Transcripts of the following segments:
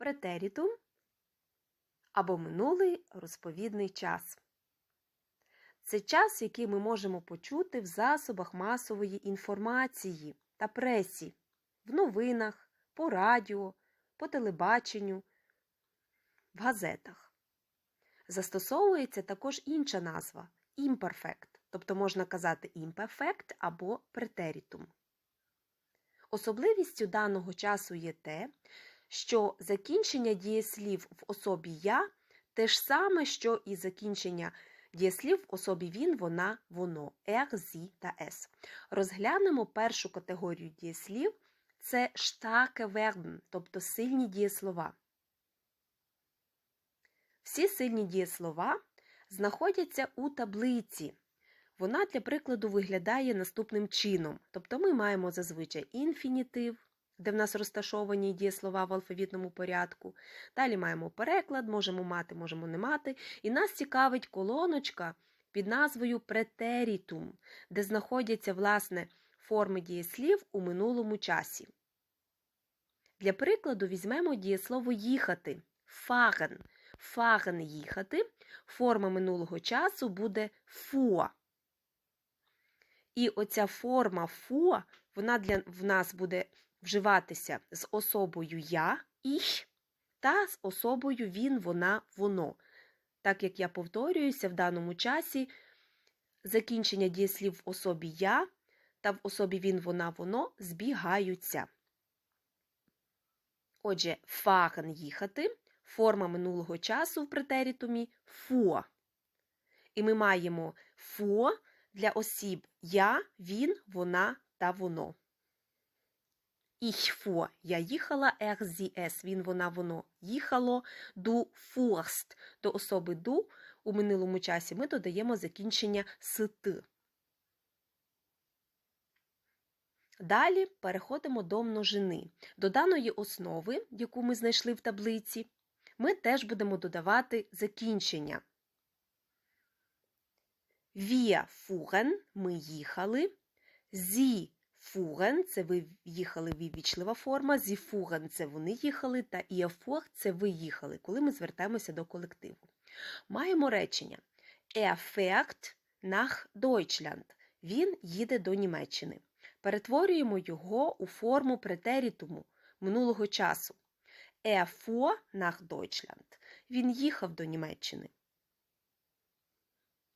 претерітум або минулий розповідний час. Це час, який ми можемо почути в засобах масової інформації та пресі, в новинах, по радіо, по телебаченню, в газетах. Застосовується також інша назва імперфект, тобто можна казати імперфект або претерітум. Особливістю даного часу є те, що закінчення дієслів в особі я те ж саме, що і закінчення дієслів в особі він, вона, воно, er, sie та es. Розглянемо першу категорію дієслів це starke Verben, тобто сильні дієслова. Всі сильні дієслова знаходяться у таблиці. Вона, для прикладу, виглядає наступним чином. Тобто ми маємо зазвичай інфінітив, де в нас розташовані дієслова в алфавітному порядку. Далі маємо переклад, можемо мати, можемо не мати. І нас цікавить колоночка під назвою претерітум, де знаходяться, власне, форми дієслів у минулому часі. Для прикладу візьмемо дієслово їхати фаген. Фаген їхати. Форма минулого часу буде фуа. І оця форма фуа, вона для, в нас буде вживатися з особою я, «ich» та з особою він, вона, воно. Так як я повторююся, в даному часі закінчення дієслів в особі я та в особі він, вона, воно збігаються. Отже, фаген їхати, форма минулого часу в претерітумі фуа. І ми маємо фуа для осіб я, він, вона та воно. Fuhr – я їхала, er, sie, він, вона, воно їхало, du fuhrst – до особи du у минулому часі ми додаємо закінчення с «т». Далі переходимо до множини. До даної основи, яку ми знайшли в таблиці, ми теж будемо додавати закінчення. Wir fuhren – ми їхали, Sie fuhren – це ви їхали вівічлива форма, Sie fuhren – це вони їхали, та ihr – це ви їхали, коли ми звертаємося до колективу. Маємо речення Er fährt nach. Він їде до Німеччини. Перетворюємо його у форму претерітуму минулого часу. Er fuhr nach. Він їхав до Німеччини.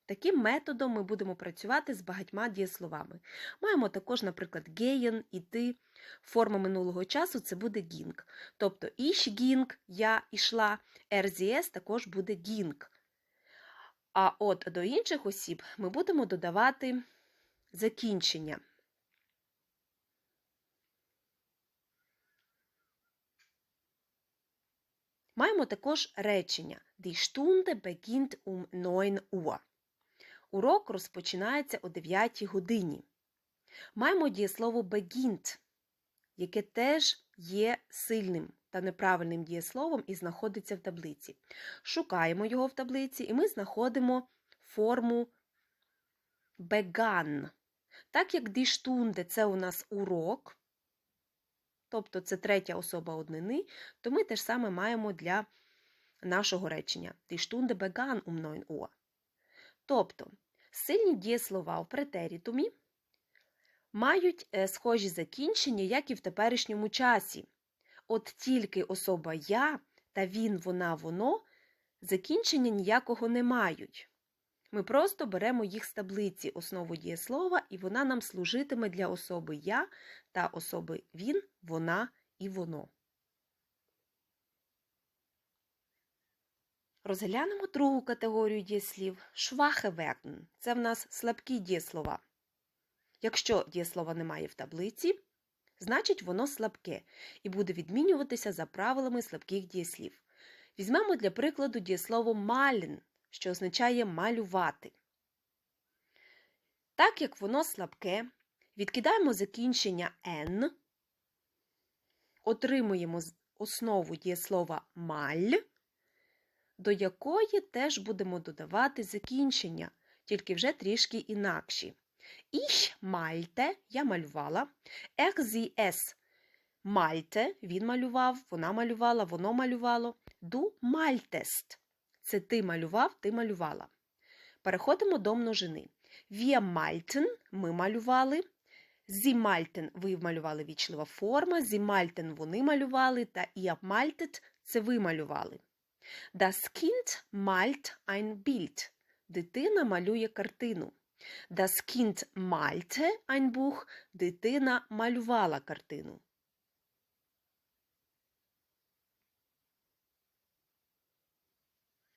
Таким методом ми будемо працювати з багатьма дієсловами. Маємо також, наприклад, gehen, іти. Форма минулого часу це буде ging. Тобто ich ging, я ішла, RZS також буде ging. А от до інших осіб ми будемо додавати закінчення. Маємо також речення Die Stunde beginnt um 9 Uhr. Урок розпочинається о 9 годині. Маємо дієслово beginnt, яке теж є сильним та неправильним дієсловом і знаходиться в таблиці. Шукаємо його в таблиці, і ми знаходимо форму begann. Так як die це у нас урок, тобто це третя особа однини, то ми те ж саме маємо для нашого речення. Die Stunde begann um 9 Uhr. Тобто, сильні дієслова в претерітумі мають схожі закінчення, як і в теперішньому часі. От тільки особа я та він, вона, воно закінчення ніякого не мають. Ми просто беремо їх з таблиці основу дієслова, і вона нам служитиме для особи я та особи він, вона і воно. Розглянемо другу категорію дієслів швахе. Це в нас слабкі дієслова. Якщо дієслова немає в таблиці, значить воно слабке і буде відмінюватися за правилами слабких дієслів. Візьмемо для прикладу дієслово малін, що означає малювати. Так як воно слабке, відкидаємо закінчення n, отримуємо основу дієслова маль, до якої теж будемо додавати закінчення, тільки вже трішки інакші. Ich malte, я малювала, er, sie, es Мальте, він малював, вона малювала, воно малювало. Du maltest. Це ти малював, ти малювала. Переходимо до множини. Wir malten – ми малювали. Sie malten – ви малювали вічлива форма. Sie malten – вони малювали. Та ihr maltet – це ви малювали. Das Kind malt ein Bild. Дитина малює картину. Das Kind malte ein Buch. Дитина малювала картину.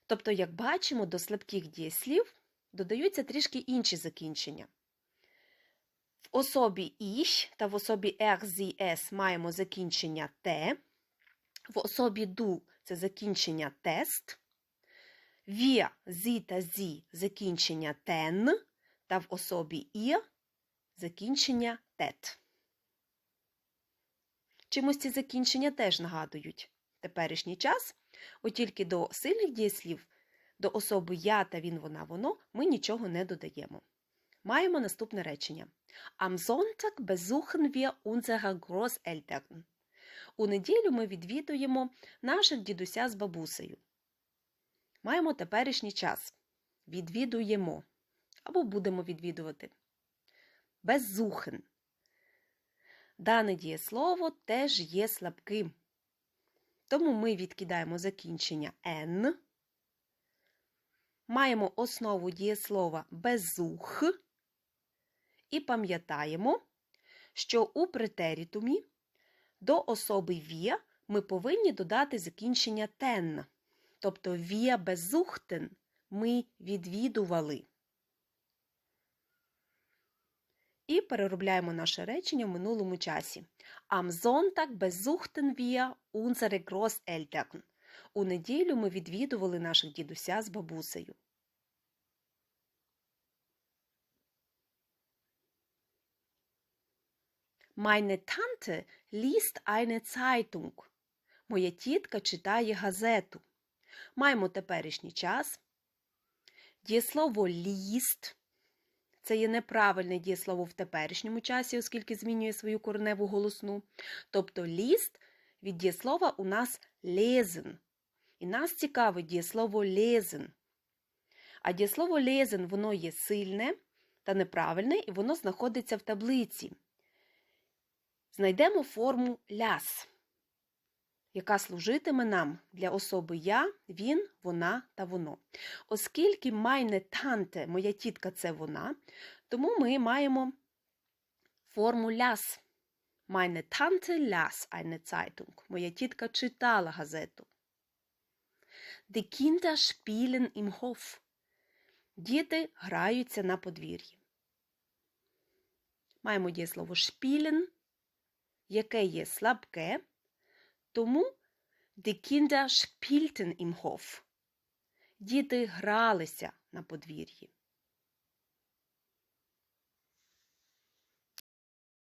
Тобто, як бачимо, до слабких дієслів додаються трішки інші закінчення. В особі «ich» та в особі «er», «sie», «es» маємо закінчення «те», в особі «du» це закінчення «тест», «wir», «sie» та «sie» закінчення «ten», та в особі «ihr» закінчення «тет». Чимось ці закінчення теж нагадують теперішній час, от тільки до сильних дієслів, до особи я та він, вона, воно ми нічого не додаємо. Маємо наступне речення. Am Sonntag besuchen wir unsere Großeltern. У неділю ми відвідуємо наших дідуся з бабусею. Маємо теперішній час. Відвідуємо або будемо відвідувати. Besuchen. Дане дієслово теж є слабким. Тому ми відкидаємо закінчення «n», маємо основу дієслова безух і пам'ятаємо, що у претерітумі до особи «wir» ми повинні додати закінчення «ten», тобто «wir besuchten» – ми відвідували. І переробляємо наше речення в минулому часі. Am Sonntag besuchten wir unsere. У неділю ми відвідували наших дідуся з бабусею. Meine Tante liest eine Zeitung. Моя тітка читає газету. Маємо теперішній час. Дієслово ліст це є неправильне дієслово в теперішньому часі, оскільки змінює свою кореневу голосну. Тобто ліст від дієслова у нас лезен. І нас цікавить дієслово лезен. А дієслово лезен воно є сильне та неправильне, і воно знаходиться в таблиці. Знайдемо форму ляс, яка служитиме нам для особи я, він, вона та воно. Оскільки майне танте, моя тітка це вона, тому ми маємо форму ляс. Meine Tante las eine Zeitung. Моя тітка читала газету. Die Kinder spielen im Hof. Діти граються на подвір'ї. Маємо дієслово spielen, яке є слабке, тому die Kinder spielten im Hof. Діти гралися на подвір'ї.